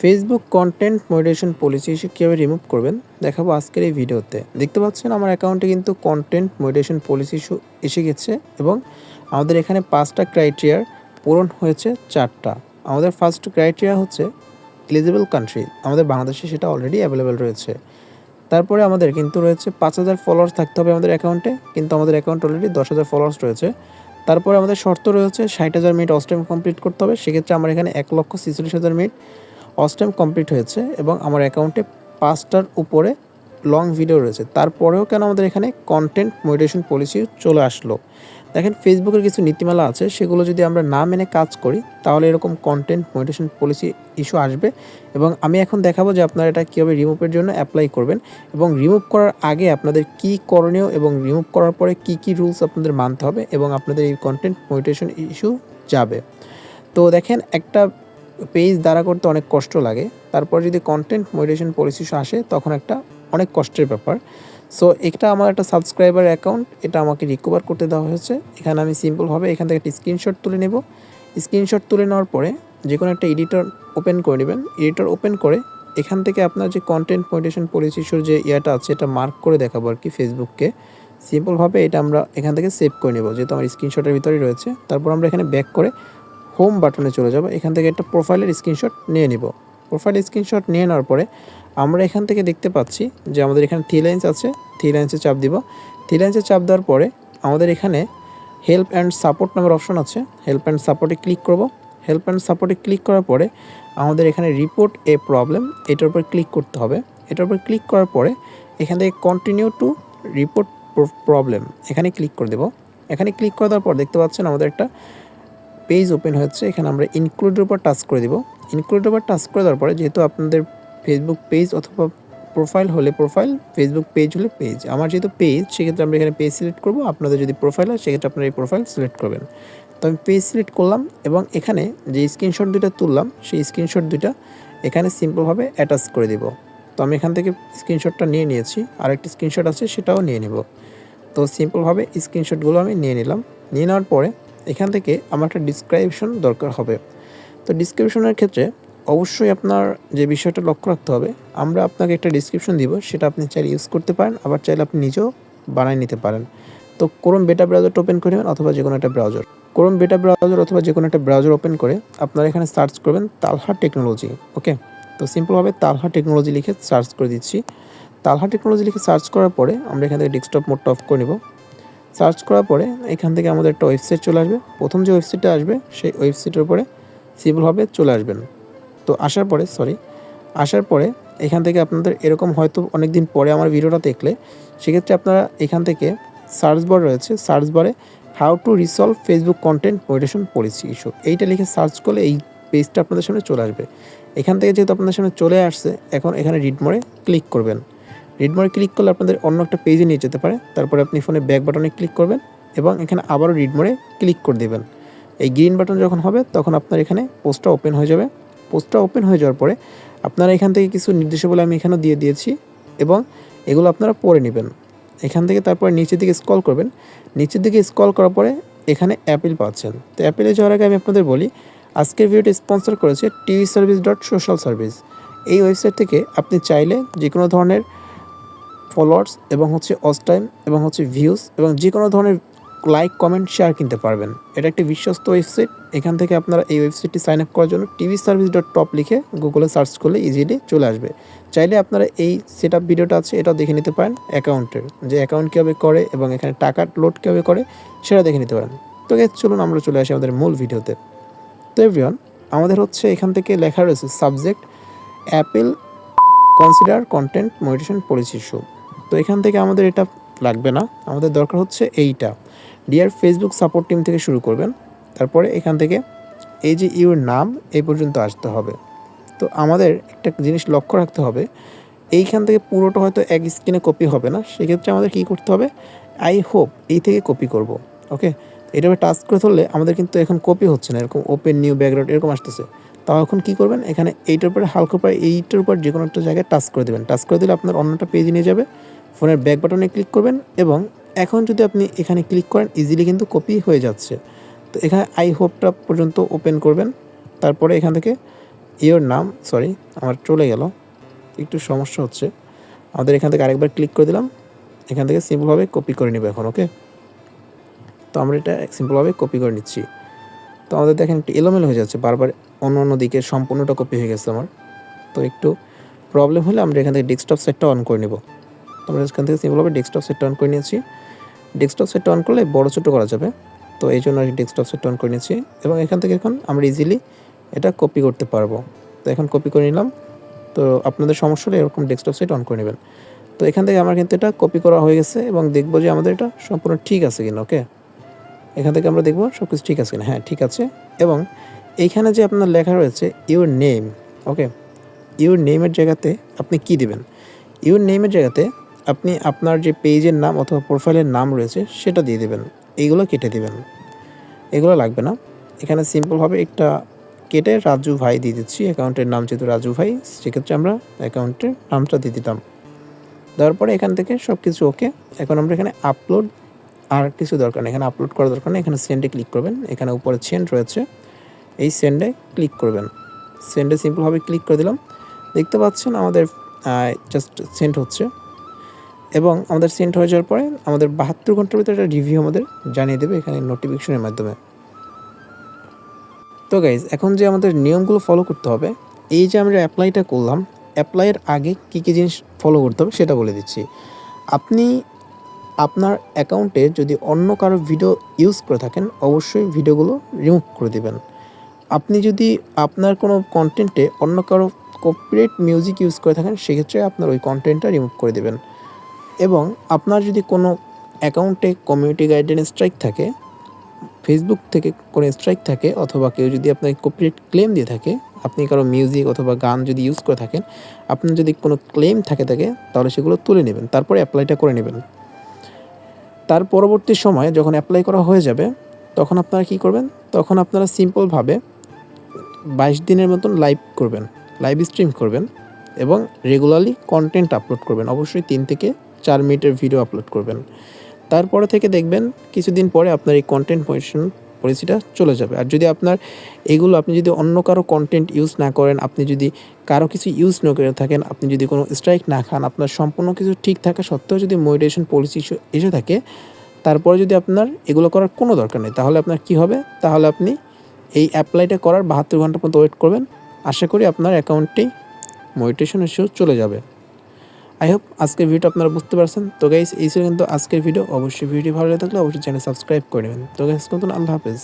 Facebook content monetization policy এসে কীভাবে remove করবেন, দেখাবো আজকের এই ভিডিওতে। দেখতে পাচ্ছেন আমার অ্যাকাউন্টে কিন্তু কন্টেন্ট মনিটাইজেশন পলিসি এসে গেছে এবং আমাদের এখানে পাঁচটা ক্রাইটেরিয়ার পূরণ হয়েছে চারটা। আমাদের ফার্স্ট ক্রাইটেরিয়া হচ্ছে এলিজিবল কান্ট্রি আমাদের বাংলাদেশে সেটা অলরেডি অ্যাভেলেবেল রয়েছে। তারপরে আমাদের কিন্তু রয়েছে পাঁচ হাজার ফলোয়ার্স থাকতে হবে আমাদের অ্যাকাউন্টে কিন্তু আমাদের অ্যাকাউন্ট অলরেডি দশ হাজার ফলোয়ার্স রয়েছে। তারপরে আমাদের শর্ত রয়েছে ষাট হাজার মিনিট অস্টাইম কমপ্লিট করতে হবে, সেক্ষেত্রে আমার এখানে এক লক্ষ ছেচল্লিশ হাজার মিনিট অস্টাইম কমপ্লিট হয়েছে এবং আমার অ্যাকাউন্টে পাঁচটার উপরে লং ভিডিও রয়েছে। তারপরেও কেন আমাদের এখানে কন্টেন্ট মনিটেশন পলিসি চলে আসলো? দেখেন ফেসবুকের কিছু নীতিমালা আছে, সেগুলো যদি আমরা না মেনে কাজ করি, তাহলে এরকম কন্টেন্ট মনিটেশন পলিসি ইস্যু আসবে এবং আমি এখন দেখাবো যে আপনারা এটা কীভাবে রিমুভের জন্য অ্যাপ্লাই করবেন এবং রিমুভ করার আগে আপনাদের কি করণীয় এবং রিমুভ করার পরে কি কি রুলস আপনাদের মানতে হবে এবং আপনাদের এই কন্টেন্ট মনিটেশন ইস্যু যাবে। তো দেখেন, একটা পেজ দ্বারা করতে অনেক কষ্ট লাগে। তারপর যদি কন্টেন্ট মনিটেশন পলিসি আসে, তখন একটা অনেক কষ্টের ব্যাপার। সো এটা আমার একটা সাবস্ক্রাইবার অ্যাকাউন্ট এটা আমাকে রিকভার করতে দেওয়া হয়েছে। এখানে আমি সিম্পলভাবে এখান থেকে একটা স্ক্রিনশট তুলে নেব। স্ক্রিনশট তুলে নেওয়ার পরে যে কোনো একটা এডিটর ওপেন করে নেবেন। এডিটর ওপেন করে এখান থেকে আপনার যে কন্টেন্ট মনিটেশন পলিসি যে ইয়াটা আছে, এটা মার্ক করে দেখাবো আর কি ফেসবুককে সিম্পলভাবে এটা আমরা এখান থেকে সেভ করে নেব, যেহেতু আমার স্ক্রিনশটের ভিতরেই রয়েছে। তারপর আমরা এখানে ব্যাক করে হোম বাটনে চলে যাব। এখান থেকে একটা প্রোফাইলের স্ক্রিনশট নিয়ে নিব। প্রোফাইল স্ক্রিনশট নিয়ে নেওয়ার পরে আমরা এখান থেকে দেখতে পাচ্ছি যে আমাদের এখানে থ্রি লাইন্স আছে। থ্রি লাইন্সে চাপ দিব। থ্রি লাইন্সে চাপ দেওয়ার পরে আমাদের এখানে হেল্প অ্যান্ড সাপোর্ট নামের অপশন আছে। হেল্প অ্যান্ড সাপোর্টে ক্লিক করব। হেল্প অ্যান্ড সাপোর্টে ক্লিক করার পরে আমাদের এখানে রিপোর্ট এ প্রবলেম এটার উপর ক্লিক করতে হবে। এটার উপর ক্লিক করার পরে এখান থেকে কন্টিনিউ টু রিপোর্ট প্রবলেম এখানে ক্লিক করে দেব। এখানে ক্লিক করে দেওয়ার পর দেখতে পাচ্ছেন আমাদের একটা পেজ ওপেন হচ্ছে এখানে আমরা ইনক্লুডের উপর টাচ করে দিব। ইনক্লুডের উপর টাচ করে দেওয়ার পরে যেহেতু আপনাদের ফেসবুক পেজ অথবা প্রোফাইল হলে প্রোফাইল ফেসবুক পেজ হলে পেজ আমার যেহেতু পেজ সেক্ষেত্রে আমরা এখানে পেজ সিলেক্ট করব। আপনাদের যদি প্রোফাইল হয়, সেক্ষেত্রে আপনারা এই প্রোফাইল সিলেক্ট করবেন। তো আমি পেজ সিলেক্ট করলাম এবং এখানে যে স্ক্রিনশট দুইটা তুললাম, সেই স্ক্রিনশট দুইটা এখানে সিম্পলভাবে অ্যাটাচ করে দিব। তো আমি এখান থেকে স্ক্রিনশটটা নিয়ে নিয়েছি। আরেকটি স্ক্রিনশট আছে, সেটাও নিয়ে নেব। তো সিম্পলভাবে স্ক্রিনশটগুলো আমি নিয়ে নিলাম। নিয়ে নেওয়ার পরে এখান থেকে আমার একটা ডিসক্রিপশন দরকার হবে। তো ডিসক্রিপশনের ক্ষেত্রে অবশ্যই আপনার যে বিষয়টা লক্ষ্য রাখতে হবে, আমরা আপনাকে একটা ডিসক্রিপশন দিব, সেটা আপনি চাইলে ইউজ করতে পারেন, আবার চাইলে আপনি নিজেও বানিয়ে নিতে পারেন। তো কোরম বেটা ব্রাউজারটা ওপেন করে নেবেন অথবা যে কোনো একটা ব্রাউজার কোরম বেটা ব্রাউজার অথবা যে কোনো একটা ব্রাউজার ওপেন করে আপনারা এখানে সার্চ করবেন তালহা টেকনোলজি ওকে তো সিম্পলভাবে তালহা টেকনোলজি লিখে সার্চ করে দিচ্ছি। তালহা টেকনোলজি লিখে সার্চ করার পরে আমরা এখান থেকে ডেস্কটপ মোডটা অফ করে নেব। সার্চ করার পরে এখান থেকে আমাদের একটা ওয়েবসাইট চলে আসবে। প্রথম যে ওয়েবসাইটটা আসবে, সেই ওয়েবসাইটের উপরে সিম্পলভাবে চলে আসবেন। তো আসার পরে সরি আসার পরে এখান থেকে আপনাদের এরকম হয়তো অনেক দিন পরে আমার ভিডিওটা দেখলে, সেক্ষেত্রে আপনারা এখান থেকে সার্চ বার রয়েছে, সার্চ বারে how to resolve Facebook content monetization policy issue. এইটা লিখে সার্চ করলে এই পেজটা আপনাদের সামনে চলে আসবে। এখান থেকে যেহেতু আপনাদের সামনে চলে আসছে, এখন এখানে রিড মোড়ে ক্লিক করবেন। রিড মোড়ে ক্লিক করলে আপনাদের অন্য একটা পেজে নিয়ে যেতে পারে। তারপরে আপনি ফোনে ব্যাক বাটনে ক্লিক করবেন এবং এখানে আবারও রিড মোড়ে ক্লিক করে দেবেন। এই গ্রিন বাটন যখন হবে, তখন আপনার এখানে পোস্টটা ওপেন হয়ে যাবে। পোস্টটা ওপেন হয়ে যাওয়ার পরে আপনারা এখান থেকে কিছু নির্দেশাবলী আমি এখানেও দিয়ে দিয়েছি এবং এগুলো আপনারা পড়ে নেবেন। এখান থেকে তারপরে নিচের দিকে স্ক্রল করবেন। নিচের দিকে স্ক্রল করার পরে এখানে অ্যাপেল পাচ্ছেন। তো অ্যাপেলে যাওয়ার আগে আমি আপনাদের বলি, আজকের ভিডিওটি স্পন্সর করেছে TV service dot social service. এই ওয়েবসাইট থেকে আপনি চাইলে যে কোনো ধরনের ফলোয়ার্স এবং হচ্ছে অস টাইম এবং হচ্ছে ভিউজ এবং যে কোনো ধরনের লাইক কমেন্ট শেয়ার কিনতে পারবেন। এটা একটি বিশ্বস্ত ওয়েবসাইট এখান থেকে আপনারা এই ওয়েবসাইটটি সাইন আপ করার জন্য টিভি সার্ভিস ডট টপ লিখে গুগলে সার্চ করলে ইজিলি চলে আসবে। চাইলে আপনারা এই সেট আপ ভিডিওটা আছে, এটাও দেখে নিতে পারেন অ্যাকাউন্টের যে অ্যাকাউন্ট কীভাবে করে এবং এখানে টাকা লোড কীভাবে করে, সেটা দেখে নিতে পারেন। তো চলুন আমরা চলে আসি আমাদের মূল ভিডিওতে। তো এভরিওয়ান আমাদের হচ্ছে এখান থেকে লেখা রয়েছে subject appeal consider content monetization policy issue তো এখান থেকে আমাদের এটা লাগবে না। আমাদের দরকার হচ্ছে এইটা। ডিয়ার ফেসবুক সাপোর্ট টিম থেকে শুরু করবেন। তারপরে এখান থেকে এই যে ইউর নাম, এই পর্যন্ত আসতে হবে। তো আমাদের একটা জিনিস লক্ষ্য রাখতে হবে। এইখান থেকে পুরোটা হয়তো এক স্ক্রিনে কপি হবে না। সেক্ষেত্রে আমাদের কী করতে হবে? আই হোপ এই থেকে কপি করব। ওকে এটা টাচ করে ধরলে আমাদের কিন্তু এখন কপি হচ্ছে না। এরকম ওপেন নিউ ব্যাকগ্রাউন্ড এরকম আসতেছে। তাও এখন কী করবেন? এখানে এইটার উপরে, হালকা উপরে, এইটার উপর যে কোনো একটা জায়গায় টাচ করে দেবেন। টাচ করে দিলে আপনার অন্যটা পেজ নিয়ে যাবে। ফোনের ব্যাক বাটনে ক্লিক করবেন এবং এখন যদি আপনি এখানে ক্লিক করেন ইজিলি কিন্তু কপি হয়ে যাচ্ছে। তো এখানে আই হোপটা পর্যন্ত ওপেন করবেন। তারপরে এখান থেকে ইওর নাম সরি আমার চলে গেল। একটু সমস্যা হচ্ছে। আমাদের এখান থেকে আরেকবার ক্লিক করে দিলাম। এখান থেকে সিম্পলভাবে কপি করে নেব এখন ওকে তো আমরা এটা সিম্পলভাবে কপি করে নিচ্ছি। তো আমাদের দেখেন একটু এলোমেলো হয়ে যাচ্ছে। বারবার অন্য অন্য দিকে সম্পূর্ণটা কপি হয়ে গেছে আমার। তো একটু প্রবলেম হলে আমরা এখান থেকে ডেস্কটপ সেটটা অন করে নেব। আমরা এখান থেকে সিম্পলভাবে ডেস্কটপ সেটটা অন করে নিয়েছি। ডেস্কটপ সেটটা অন করলে বড় ছোটো করা যাবে। তো এই জন্য আমি ডেস্কটপ সেট অন করে নিয়েছি এবং এখান থেকে এখন আমরা ইজিলি এটা কপি করতে পারব। তো এখন কপি করে নিলাম। তো আপনাদের সমস্যা হলে এরকম ডেস্কটপ সেট অন করে নেবেন। তো এখান থেকে আমার কিন্তু এটা কপি করা হয়ে গেছে এবং দেখব যে আমাদের এটা সম্পূর্ণ ঠিক আছে কিনা ওকে এখান থেকে আমরা দেখব সব কিছু ঠিক আছে কিনা। হ্যাঁ ঠিক আছে। এবং এইখানে যে আপনার লেখা রয়েছে ইউর নেম ওকে ইউর নেমের জায়গাতে আপনি কি দিবেন? ইউর নেমের জায়গাতে আপনি আপনার যে পেজের নাম অথবা প্রোফাইলের নাম রয়েছে, সেটা দিয়ে দেবেন। এইগুলো কেটে দেবেন। এগুলো লাগবে না। এখানে সিম্পলভাবে একটা কেটে রাজু ভাই দিয়ে দিচ্ছি। অ্যাকাউন্টের নাম যেহেতু রাজু ভাই, সেক্ষেত্রে আমরা অ্যাকাউন্টের নামটা দিয়ে দিতাম। দেওয়ার পরে এখান থেকে সব কিছু ওকে এখন আমরা এখানে আপলোড আর কিছু দরকার নেই। এখানে আপলোড করার দরকার নেই। এখানে সেন্ডে ক্লিক করবেন। এখানে উপরে সেন্ড রয়েছে। এই সেন্ডে ক্লিক করবেন। সেন্ডে সিম্পলভাবে ক্লিক করে দিলাম। দেখতে পাচ্ছেন আমাদের জাস্ট সেন্ড হচ্ছে। এবং আমাদের সেন্ট হয়ে যাওয়ার পরে আমাদের বাহাত্তর ঘণ্টার ভিতরে একটা রিভিউ আমাদের জানিয়ে দেবে এখানে নোটিফিকেশনের মাধ্যমে। তো গাইজ এখন যে আমাদের নিয়মগুলো ফলো করতে হবে, এই যে আমরা অ্যাপ্লাইটা করলাম অ্যাপ্লাইয়ের আগে কী কী জিনিস ফলো করতে হবে সেটা বলে দিচ্ছি। আপনি আপনার অ্যাকাউন্টে যদি অন্য কারও ভিডিও ইউজ করে থাকেন, অবশ্যই ভিডিওগুলো রিমুভ করে দেবেন। আপনি যদি আপনার কোনো কন্টেন্টে অন্য কারও কপিরাইট মিউজিক ইউজ করে থাকেন, সেক্ষেত্রে আপনার ওই কন্টেন্টটা রিমুভ করে দেবেন। এবং আপনার যদি কোনো অ্যাকাউন্টে কমিউনিটি গাইডলাইন স্ট্রাইক থাকে ফেসবুক থেকে কোনো স্ট্রাইক থাকে অথবা কেউ যদি আপনাকে কপিরাইট ক্লেম দিয়ে থাকে, আপনি কারও মিউজিক অথবা গান যদি ইউজ করে থাকেন, আপনার যদি কোনো ক্লেম থাকে থাকে, তাহলে সেগুলো তুলে নেবেন, তারপরে অ্যাপ্লাইটা করে নেবেন। তার পরবর্তী সময়ে যখন অ্যাপ্লাই করা হয়ে যাবে, তখন আপনারা কি করবেন? তখন আপনারা সিম্পলভাবে বাইশ দিনের মতন লাইভ করবেন লাইভ স্ট্রিম করবেন এবং রেগুলারলি কন্টেন্ট আপলোড করবেন। অবশ্যই তিন থেকে চার মিনিটের ভিডিও আপলোড করবেন। তারপরে থেকে দেখবেন কিছুদিন পরে আপনার এই কন্টেন্ট পজিশন পলিসিটা চলে যাবে। আর যদি আপনার এগুলো আপনি যদি অন্য কারও কন্টেন্ট ইউজ না করেন, আপনি যদি কারও কিছু ইউজ না করে থাকেন, আপনি যদি কোনো স্ট্রাইক না খান, আপনার সম্পূর্ণ কিছু ঠিক থাকা সত্ত্বেও যদি মোটিভেশন পলিসি এসে থাকে, তারপরে যদি আপনার এগুলো করার কোনো দরকার নেই, তাহলে আপনার কি হবে? তাহলে আপনি এই অ্যাপ্লাইটা করার বাহাত্তর ঘণ্টা পর্যন্ত ওয়েট করবেন। আশা করি আপনার অ্যাকাউন্টটি মোটিভেশন এসেও চলে যাবে। আই হোপ আজকের ভিডিওটা আপনারা বুঝতে পারছেন। তো গাইস এই ছিল কিন্তু আজকের ভিডিও অবশ্যই ভিডিও ভালো লাগে থাকলে অবশ্যই চ্যানেল সাবস্ক্রাইব করে নেবেন। তো গাইস নতুন আল্লাহ হাফেজ।